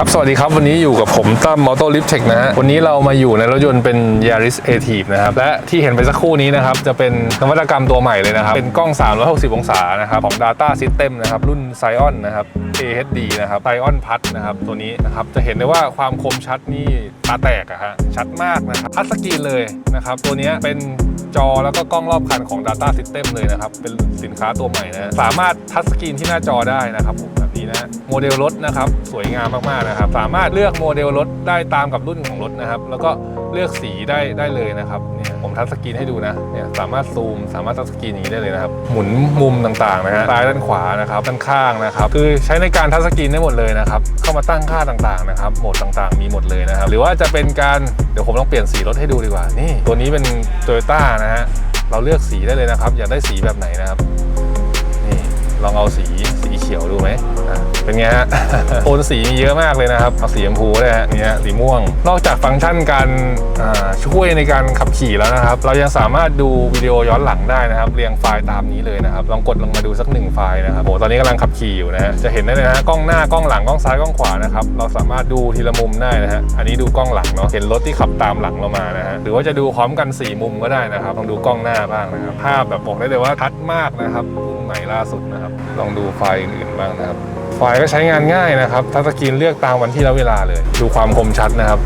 ครับ สวัสดีครับ วันนี้อยู่กับผมตั้มมอเตอร์ลิฟเทคนะฮะ วันนี้เรามาอยู่ในรถยนต์เป็น Yaris a t i v นะครับ และที่เห็นไปสักครู่นี้นะครับ จะเป็นนวัตกรรมตัวใหม่เลยนะครับ เป็นกล้อง 360 องศานะครับ ของ Data System นะครับ รุ่น Sion นะครับ AHD นะครับ Sion Plus นะครับ ตัวนี้นะครับ จะเห็นได้ว่าความคมชัดนี่ตาแตกอะฮะ ชัดมากนะครับทัชสกรีนเลยนะครับ ตัวนี้เป็นจอแล้วก็กล้องรอบคันของ Data System เลยนะครับ เป็นสินค้าตัวใหม่นะฮะสามารถทัชสกรีนที่หน้าจอได้นะครับผมแบบนี้นะโมเดลรถนะครับสวยงามมากๆนะครับ สามารถเลือกโมเดลรถได้ตามกับรุ่นของรถนะครับ แล้วก็เลือกสีได้ได้เลยนะครับเนี่ยผมทัชสกรีนให้ดูนะเนี่ยสามารถซูม สามารถทัชสกรีนอย่างนี้ได้เลยนะครับ หมุนมุมต่างๆนะฮะซ้ายด้านขวานะครับด้านข้างนะครับ คือใช้ในการทัชสกรีนได้หมดเลยนะครับ เข้ามาตั้งค่าต่างๆนะครับโหมดต่างๆ มีหมดเลยนะครับ หรือว่าจะเป็นการเดี๋ยวผมลองเปลี่ยนสีรถให้ดูดีกว่า นี่ ตัวนี้เป็น Toyota นะฮะเราเลือกสีได้เลยนะครับ อยากได้สีแบบไหนนะครับ นี่ลองเอาสี ขียวดูไหมเป็นไงฮะโทนสีมีเยอะมากเลยนะครับเอาสีชมพูได้ฮะเนี่ยสีม่วง นอกจากฟังก์ชันการช่วยในการขับขี่แล้วนะครับ เรายังสามารถดูวิดีโอย้อนหลังได้นะครับเรียงไฟล์ตามนี้เลยนะครับลองกดลงมาดูสักหนึ่งไฟล์นะครับโอ้ตอนนี้กำลังขับขี่อยู่นะฮะจะเห็นได้เลยนะกล้องหน้ากล้องหลังกล้องซ้ายกล้องขวานะครับเราสามารถดูทีละมุมได้นะฮะอันนี้ดูกล้องหลังเนาะเห็นรถที่ขับตามหลังเรามานะฮะหรือว่าจะดูพร้อมกันสี่มุมก็ได้นะครับลองดูกล้องหน้าบ้างนะครับภาพแบบบอกได้เลยว่าชัดมากนะครับรุ่นใหม่ล่าสุดนะครับลองดูไฟล์อื่นบ้างนะครับไฟก็ใช้งานง่ายนะครับทัชสกรีนเลือกตามวันที่และเวลาเลย ดูความคมชัดนะครับ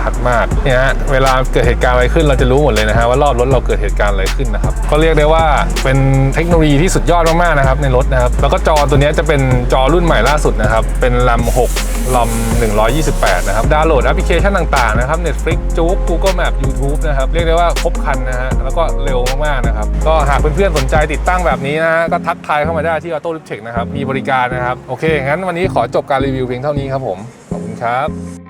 ชัดมากเนี่ยฮะเวลาเกิดเหตุการณ์อะไรขึ้นเราจะรู้หมดเลยนะฮะว่ารอบรถเราเกิดเหตุการณ์อะไรขึ้นนะครับก็เรียกได้ว่าเป็นเทคโนโลยีที่สุดยอดมากๆนะครับในรถนะครับแล้วก็จอตัวนี้จะเป็นจอรุ่นใหม่ล่าสุดนะครับเป็นลำ6ลำ128นะครับดาวน์โหลดแอปพลิเคชันต่างๆนะครับ Netflix จุ๊ก Google Map YouTube นะครับเรียกได้ว่าครบครันนะฮะแล้วก็เร็วมากๆนะครับก็หากเพื่อนๆสนใจติดตั้งแบบนี้นะฮะก็ทักทายเข้ามาได้ที่ Auto Lip Tech นะครับมีบริการนะครับโอเคงั้นวันนี้ขอจบการรีวิวเพียงเท่านี้ครับผมขอบคุณครับ